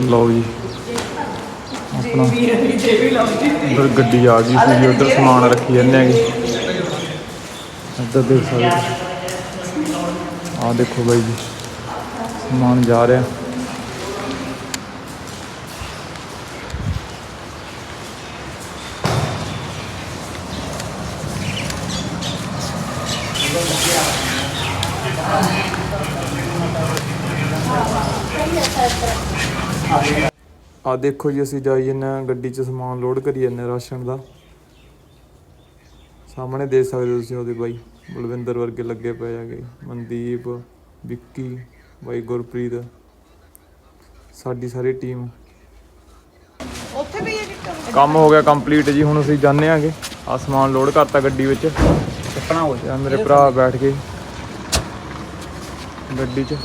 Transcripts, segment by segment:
ਲਓ ਜੀ। ਆਪਣਾ ਉਧਰ ਗੱਡੀ ਆ ਗਈ ਸੀ ਜੀ, ਉਧਰ ਸਮਾਨ ਰੱਖੀ ਜਾਂਦੇ ਹੈਗੇ। ਇੱਧਰ ਦੇਖ ਸਕਦੇ ਆ ਦੇਖੋ ਬਾਈ ਜੀ, ਸਮਾਨ ਜਾ ਰਿਹਾ। ਆ ਦੇਖੋ ਜੀ ਅਸੀਂ ਜਾਈ ਜੰਨੇ ਗੱਡੀ 'ਚ ਸਮਾਨ ਲੋਡ ਕਰੀ ਜੰਨੇ ਰਾਸ਼ਨ ਦਾ। ਸਾਹਮਣੇ ਦੇਖ ਸਕਦੇ ਹੋ ਤੁਸੀਂ ਉਹਦੇ ਬਾਈ ਬਲਵਿੰਦਰ ਵਰਗੇ ਲੱਗੇ ਪਏ ਹੈਗੇ ਮਨਦੀਪ ਵਿੱਕੀ ਬਾਈ ਗੁਰਪ੍ਰੀਤ ਸਾਡੀ ਸਾਰੀ ਟੀਮ ਉੱਥੇ ਵੀ ਕੰਮ ਹੋ ਗਿਆ ਕੰਪਲੀਟ ਜੀ ਹੁਣ ਅਸੀਂ ਜਾਂਦੇ ਆਂਗੇ ਆ ਸਮਾਨ ਲੋਡ ਕਰਤਾ ਗੱਡੀ ਵਿੱਚ। ਚੱਕਣਾ ਹੋ ਆਹ ਮੇਰੇ ਭਰਾ ਬੈਠ ਕੇ ਗੱਡੀ 'ਚ।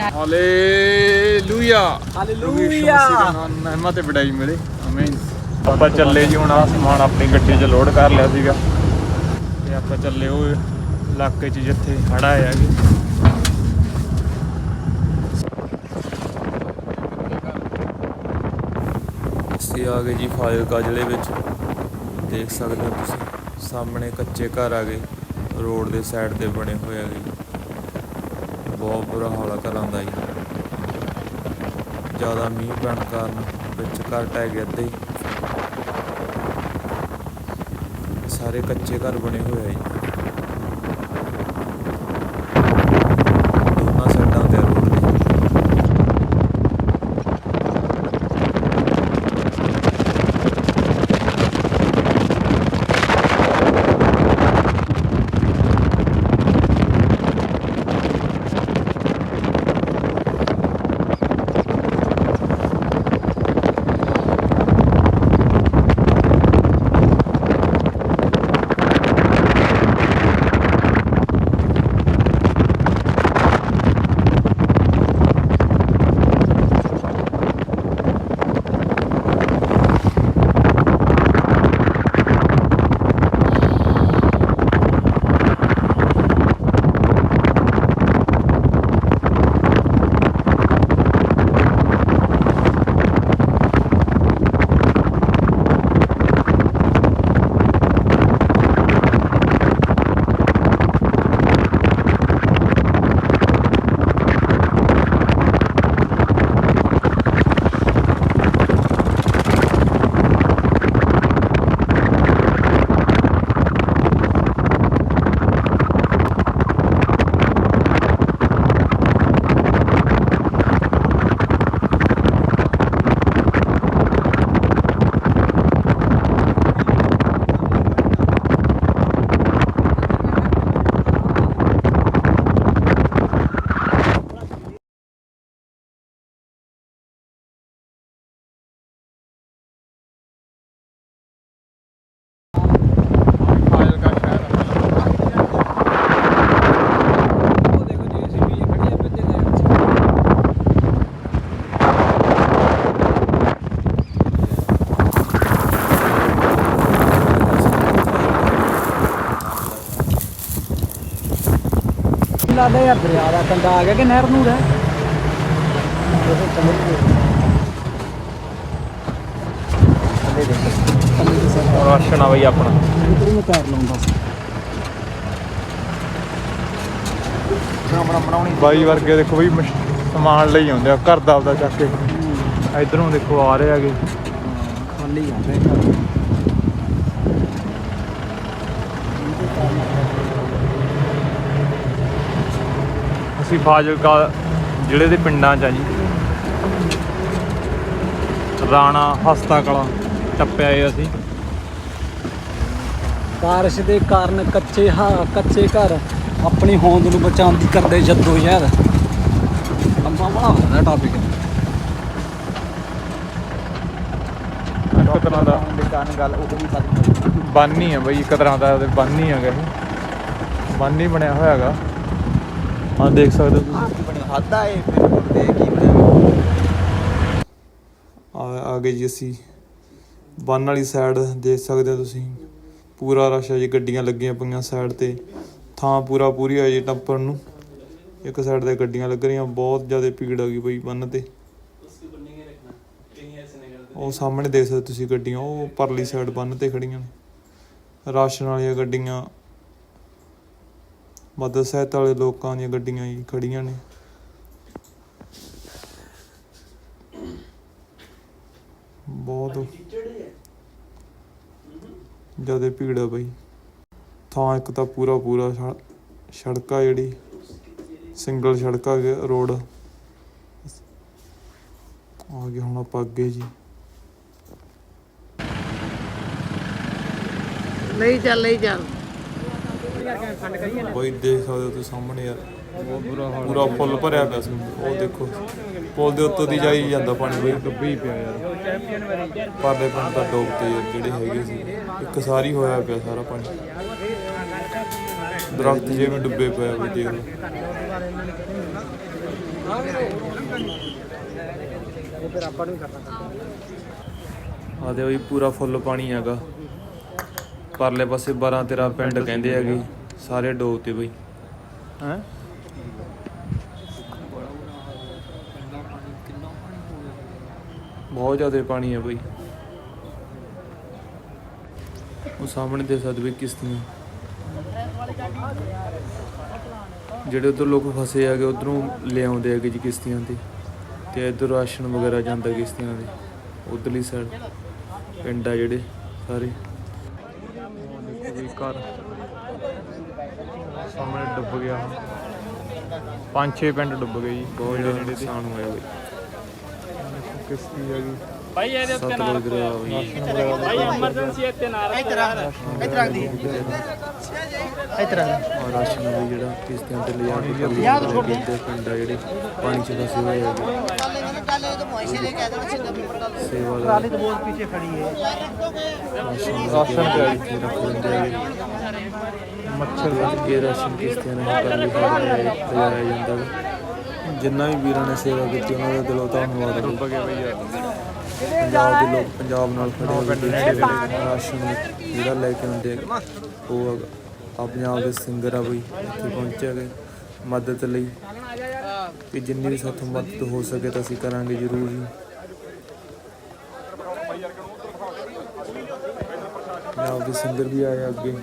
ਹਾਲੇਲੂਇਆ। ਹਾਲੇਲੂਇਆ। ਨਹਿਮਤ ਤੇ ਵਡਾਈ ਮਿਲੇ। ਆਮੀਨ। ਆਪਾਂ ਚੱਲੇ ਜੀ ਹੁਣ ਆ ਸਮਾਨ ਆਪਣੀ ਗੱਡੀ 'ਚ ਲੋਡ ਕਰ ਲਿਆ ਸੀਗਾ। ਤੇ ਆਪਾਂ ਚੱਲੇ ਉਹ ਇਲਾਕੇ 'ਚ ਜਿੱਥੇ ਖੜਾ ਹੈ ਜੀ। ਅਸੀਂ ਆ ਗਏ ਜੀ ਫਾਜ਼ਿਲਕਾ ਜ਼ਿਲ੍ਹੇ ਵਿੱਚ। ਦੇਖ ਸਕਦੇ ਹੋ ਤੁਸੀਂ ਸਾਹਮਣੇ ਕੱਚੇ ਘਰ ਆ ਗਏ। ਰੋਡ ਦੇ ਸਾਈਡ ਤੇ ਬਣੇ ਹੋਏ ਆ ਗਏ ਬਹੁਤ ਬੁਰਾ ਹਾਲ ਆ ਘਰਾਂ ਦਾ ਜੀ। ਜ਼ਿਆਦਾ ਮੀਂਹ ਪੈਣ ਕਾਰਨ ਵਿੱਚ ਘਰ ਟਹਿ ਗਏ ਅੱਧੇ ਸਾਰੇ ਕੱਚੇ ਘਰ ਬਣੇ ਹੋਏ ਆ ਜੀ। ਲੱਗਦਾ ਯਾਰ ਦਰਿਆ ਦਾ ਕੰਡਾ ਆ ਗਿਆ ਕਿ ਨਹਿਰ ਨੂੰ ਰਹਿ ਰਾਸ਼ਨ ਆ ਬਈ ਆਪਣਾ। ਇਧਰ ਮੈਂ ਕਰ ਲਵਾਂ ਬਸ ਆਪਣਾ ਬਣਾਉਣੀ ਬਾਈ ਵਰਗੇ ਦੇਖੋ ਬਈ ਸਮਾਨ ਲਈ ਆਉਂਦੇ ਆ ਘਰ ਦਾ ਆਪਦਾ ਚੱਕ ਕੇ। ਇਧਰੋਂ ਦੇਖੋ ਆ ਰਹੇ ਹੈਗੇ। ਖਾਲੀ ਆਉਂਦੇ ਘਰ ਅਸੀਂ ਫਾਜ਼ਿਲਕਾ ਜ਼ਿਲ੍ਹੇ ਦੇ ਪਿੰਡਾਂ 'ਚ ਆ ਜੀ। ਰਾਣਾ ਹਸਤਾ ਕਲਾ ਟੱਪਿਆ ਏ ਅਸੀਂ। ਬਾਰਿਸ਼ ਦੇ ਕਾਰਨ ਕੱਚੇ ਹਾਂ ਕੱਚੇ ਘਰ ਆਪਣੀ ਹੋਂਦ ਨੂੰ ਬਚਾਉਣ ਦੀ ਕਰਦੇ ਜੱਦੋ ਯਾਰ। ਲੰਬਾ ਬੜਾ ਹੁੰਦਾ ਟਾਪਿਕ ਇੱਕ ਤਰ੍ਹਾਂ ਦਾ ਦੇ ਕਾਰਨ ਗੱਲ ਉਹ ਵੀ ਪਤਾ ਬਾਨੀ ਆ ਬਈ ਇੱਕ ਤਰ੍ਹਾਂ ਦਾ ਬਾਨੀ ਹੈਗਾ ਇਹ। ਬਾਨੀ ਬਣਿਆ ਹੋਇਆ ਹੈਗਾ ਆ ਦੇਖ ਸਕਦੇ ਹੋ ਤੁਸੀਂ। ਬਣਿਆ ਹੱਦਾ ਏ ਫਿਰ ਤੇ ਕੀ ਬਣਿਆ ਆ ਆ ਗਏ ਜੀ ਅਸੀਂ। ਬੰਨ ਵਾਲੀ ਸਾਈਡ ਦੇਖ ਸਕਦੇ ਹੋ ਤੁਸੀਂ। ਪੂਰਾ ਰਸ਼ ਹੈ ਜੀ ਗੱਡੀਆਂ ਲੱਗੀਆਂ ਪਈਆਂ ਸਾਈਡ ਤੇ। ਥਾਂ ਪੂਰਾ ਪੂਰੀ ਹੈ ਜੀ ਟੱਪਣ ਨੂੰ। ਇੱਕ ਸਾਈਡ ਤੇ ਗੱਡੀਆਂ ਲੱਗ ਰਹੀਆਂ ਬਹੁਤ ਜ਼ਿਆਦਾ ਭੀੜ ਆ ਗਈ ਬਈ ਬੰਨ ਤੇ। ਉਹ ਸਾਹਮਣੇ ਦੇਖ ਸਕਦੇ ਤੁਸੀਂ ਗੱਡੀਆਂ ਉਹ ਪਰਲੀ ਸਾਈਡ ਬੰਨ ਤੇ ਖੜੀਆਂ ਨੇ। ਰਾਸ਼ਨ ਵਾਲੀਆਂ ਗੱਡੀਆਂ। ਮਦਦ ਸਹਾਇਤਾ ਵਾਲੇ ਲੋਕਾਂ ਦੀਆਂ ਗੱਡੀਆਂ ਹੀ ਖੜੀਆਂ ਨੇ। ਬਹੁਤ। ਜ਼ਿਆਦਾ ਭੀੜ ਆ ਬਈ। ਥਾਂ ਇੱਕ ਤਾਂ ਪੂਰਾ ਪੂਰਾ ਸੜ- ਸੜਕ ਆ ਜਿਹੜੀ। ਸਿੰਗਲ ਸੜਕ ਆ ਰੋਡ। ਆ ਗਏ ਹੁਣ ਆਪਾਂ ਅੱਗੇ ਜੀ। ਨਹੀਂ ਚੱਲ ਨਹੀਂ ਚੱਲ। ਬਈ ਦੇਖ ਸਕਦੇ ਹੋ ਤੁਸੀਂ ਸਾਹਮਣੇ ਯਾਰ। ਪੂਰਾ ਫੁੱਲ ਭਰਿਆ ਪਿਆ ਸੀ। ਉਹ ਦੇਖੋ ਪੁਲ ਦੇ ਉੱਤੋਂ ਦੀ ਜਾਈ ਜਾਂਦਾ ਪਾਣੀ ਬਈ। ਡੁੱਬੀ ਪਿਆ ਯਾਰ। ਪਰਲੇ ਪਿੰਡ ਦਾ ਡੋਬ ਤੇ ਯਾਰ ਜਿਹੜੇ ਹੈਗੇ ਸੀ। ਇੱਕ ਸਾਰੀ ਹੋਇਆ ਪਿਆ ਸਾਰਾ ਪਾਣੀ। ਦਰਖਤ ਜਿਵੇਂ ਡੁੱਬੇ ਪਿਆ ਵੀ ਦੇਖ ਲਓ। ਆ ਦੇ ਬਈ ਪੂਰਾ ਫੁੱਲ ਪਾਣੀ ਹੈਗਾ। ਪਰਲੇ ਪਾਸੇ 12 13 ਪਿੰਡ ਕਹਿੰਦੇ ਹੈਗੇ। ਸਾਰੇ ਡੋਬ ਤੇ ਬਈ। ਹੈ? ਬਹੁਤ ਜ਼ਿਆਦਾ ਪਾਣੀ ਹੈ ਬਈ। ਉਹ ਸਾਹਮਣੇ ਦੇ ਸਕਦੇ ਬਈ ਕਿਸ਼ਤੀਆਂ ਜਿਹੜੇ ਉਧਰ ਲੋਕ ਫਸੇ ਹੈਗੇ ਉਧਰੋਂ ਲਿਆਉਂਦੇ ਹੈਗੇ ਜੀ ਕਿਸ਼ਤੀਆਂ ਤੇ। ਤੇ ਇਧਰ ਰਾਸ਼ਨ ਵਗੈਰਾ ਜਾਂਦਾ ਕਿਸ਼ਤੀਆਂ ਦੇ ਉਧਰਲੀ ਸਾਈਡ ਪਿੰਡ ਆ ਜਿਹੜੇ ਸਾਰੇ। ਵੀ ਘਰ। ਸਾਹਮਣੇ ਡੁੱਬ ਗਿਆ। ਪੰਜ ਛੇ ਪਿੰਡ ਡੁੱਬ ਗਏ ਜੀ ਬਹੁਤ ਨੇੜੇ ਨੇੜੇ ਨੁਕਸਾਨ ਹੋਇਆ ਬਈ। ਕਿਸ਼ਤੀ ਆ ਗਈ। ਭਾਈ ਇਹਦੇ ਉੱਤੇ ਨਾ ਰੱਖੋ ਭਾਈ ਐਮਰਜੈਂਸੀ ਇੱਥੇ ਨਾ ਰੱਖੋ। ਇੱਧਰ ਰੱਖ ਦੀ ਇੱਧਰ ਰੱਖ ਔਰ ਰਾਸ਼ਨ ਵੀ ਜਿਹੜਾ ਕਿਸ਼ਤੀਆਂ ਤੇ ਲਿਆ ਕੇ ਯਾਦ ਛੋੜ। ਦੇ ਪਿੰਡ ਆ ਜਿਹੜੇ ਪਾਣੀ ਚ ਫਸੇ ਹੋਏ ਆ। ਸੇਵਾ ਰਾਸ਼ਨ ਤੇ ਰੱਖ ਲੈਂਦੇ ਆ। ਮੱਛਰ ਵੱਜ ਕੇ ਰਾਸ਼ਨ ਕਿਸ਼ਤੀਆਂ ਨਾਲ ਕਰ ਲਿਆ ਜਾਂਦਾ। ਜਿੰਨਾ ਵੀ ਵੀਰਾਂ ਨੇ ਸੇਵਾ ਕੀਤੀ ਉਹਨਾਂ ਦਾ ਦਿਲੋਂ ਧੰਨਵਾਦ ਡੁੱਬ ਗਏ ਬਈ ਪੰਜਾਬ ਦੇ ਲੋਕ ਪੰਜਾਬ ਨਾਲ ਖੜੇ ਹੋ ਕੇ ਰਾਸ਼ਨ ਜਿਹੜਾ ਲੈ ਕੇ ਆਉਂਦੇ ਉਹ। ਆ ਪੰਜਾਬ ਦੇ ਸਿੰਗਰ ਆ ਬਈ ਇੱਥੇ ਪਹੁੰਚੇ ਹੈਗੇ। ਮਦਦ ਲਈ ਕਿ ਜਿੰਨੀ ਵੀ ਸਾਥੋਂ ਮਦਦ ਹੋ ਸਕੇ ਤਾਂ ਅਸੀਂ ਕਰਾਂਗੇ ਜ਼ਰੂਰ ਜੀ। ਪੰਜਾਬ ਦੇ ਸਿੰਗਰ ਵੀ ਆਏ ਅੱਗੇ।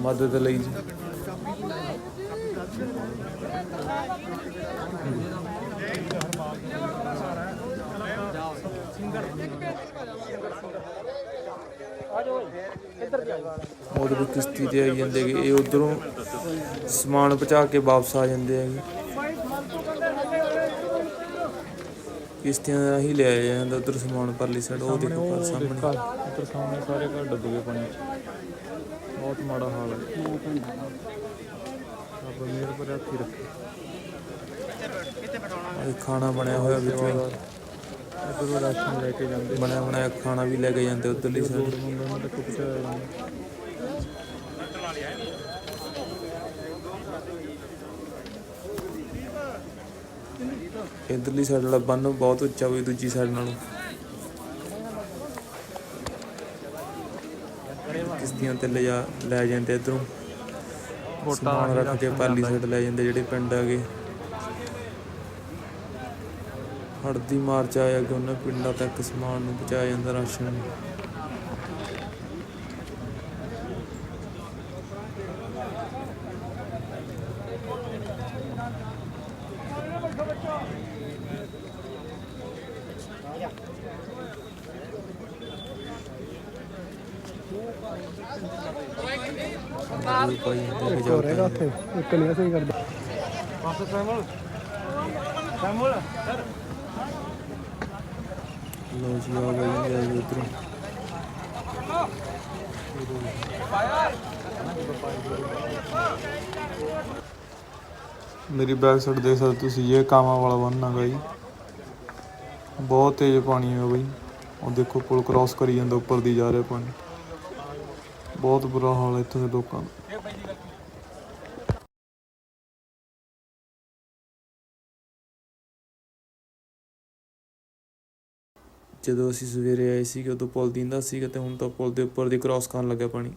ਮਦਦ ਲਈ ਜੀ। ਉਹਦੇ ਵਿੱਚ ਕਿਸ਼ਤੀ ਤੇ ਆਈ ਜਾਂਦੇ ਕਿ ਇਹ ਉਧਰੋਂ ਸਮਾਨ ਪਹੁੰਚਾ ਕੇ ਵਾਪਸ ਆ ਜਾਂਦੇ ਹੈਗੇ ਕਿਸ਼ਤੀਆਂ ਦਾ ਹੀ ਲਿਆਇਆ ਜਾਂਦਾ, ਉਧਰ ਸਮਾਨ, ਪਰਲੀ ਸਾਈਡ ਉਹ ਦੇਖੋ ਘਰ ਸਾਹਮਣੇ, ਉਧਰ ਸਾਹਮਣੇ ਸਾਰੇ ਘਰ ਡੁੱਬ ਗਏ ਪਾਣੀ 'ਚ। ਬਹੁਤ ਮਾੜਾ ਹਾਲ ਹੈ। ਆਪਾਂ ਮੇਰ ਪਰ ਹੱਥੀ ਰੱਖੇ ਖਾਣਾ ਬਣਿਆ ਹੋਇਆ ਵਿੱਚੋਂ। ਹੀ ਇਧਰੋਂ ਰਾਸ਼ਨ ਲੈ ਕੇ ਜਾਂਦੇ। ਬਣਿਆ ਬਣਾਇਆ ਖਾਣਾ ਵੀ ਲੈ ਕੇ ਜਾਂਦੇ ਉਧਰਲੀ ਸਾਈਡ ਇਧਰਲੀ ਸਾਈਡ ਵਾਲਾ ਬੰਨ ਬਹੁਤ ਉੱਚਾ ਹੋਈ ਦੂਜੀ ਸਾਈਡ ਨਾਲੋਂ। ਕਿਸ਼ਤੀਆਂ ਤੇ ਲੈ ਜਾ ਲੈ ਜਾਂਦੇ ਇਧਰੋਂ। ਸਮਾਨ ਰੱਖ ਕੇ ਪਰਲੀ ਸਾਈਡ ਲੈ ਜਾਂਦੇ ਜਿਹੜੇ ਪਿੰਡ ਹੈਗੇ ਹੜਦੀ ਮਾਰਚ ਆਇਆ ਕਿ ਉਹਨਾਂ ਪਿੰਡਾਂ ਤੱਕ ਸਮਾਨ ਨੂੰ ਪਹੁੰਚਾਇਆ ਜਾਂਦਾ ਰਾਸ਼ਨ। ਨੂੰ ਕੋਈ ਕੋਈ ਦੇਖ ਜਾ ਰਹੇਗਾ ਉੱਥੇ ਇੱਕ ਨਹੀਂ ਸਹੀ ਕਰਦਾ। ਲੋ ਜੀ ਆ ਗਈ ਹੈ ਉਧਰੋਂ। ਮੇਰੀ ਬੈਕ ਸਾਈਡ ਦੇਖ ਸਕਦੇ ਤੁਸੀਂ ਇਹ ਕਾਮਾ ਵਾਲਾ ਬੰਨ ਜੀ ਬਹੁਤ ਤੇਜ਼ ਪਾਣੀ ਹੈ ਬਈ। ਉਹ ਦੇਖੋ ਪੁਲ ਕ੍ਰਾਸ ਕਰੀ ਜਾਂਦਾ ਉੱਪਰ ਦੀ ਜਾ ਰਿਹਾ ਪਾਣੀ। ਬਹੁਤ ਬੁਰਾ ਹਾਲ ਹੈ ਇੱਥੇ ਦੇ ਲੋਕਾਂ ਦਾ। ਜਦੋਂ ਅਸੀਂ ਸਵੇਰੇ ਆਏ ਸੀਗੇ, ਉਦੋਂ ਪੁਲ ਦਿੰਦਾ ਸੀਗਾ ਤੇ ਹੁਣ ਤਾਂ ਪੁਲ ਦੇ ਉੱਪਰ ਦੀ ਕ੍ਰਾਸ ਕਰਨ ਲੱਗਾ ਪਾਣੀ।